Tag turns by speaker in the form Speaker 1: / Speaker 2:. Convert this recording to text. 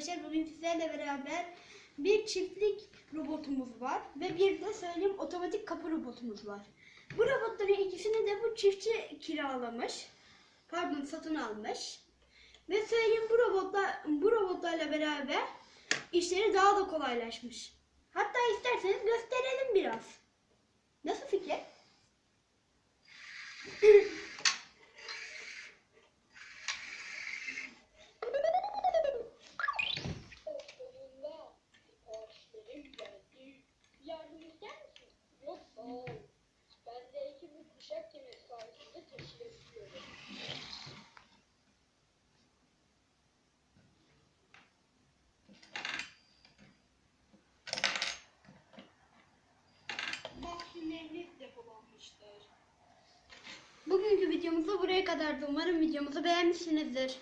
Speaker 1: arkadaşlar. Bugün sizlerle beraber bir çiftlik robotumuz var ve bir de söyleyeyim otomatik kapı robotumuz var. Bu robotların ikisini de bu çiftçi kiralamış. Pardon satın almış. Ve söyleyeyim bu robotla bu robotlarla beraber işleri daha da kolaylaşmış. Hatta isterseniz gösterelim biraz.
Speaker 2: Mahsulleriniz depolanmıştır.
Speaker 1: Bugünkü videomuz da buraya kadardı. Umarım videomuzu beğenmişsinizdir.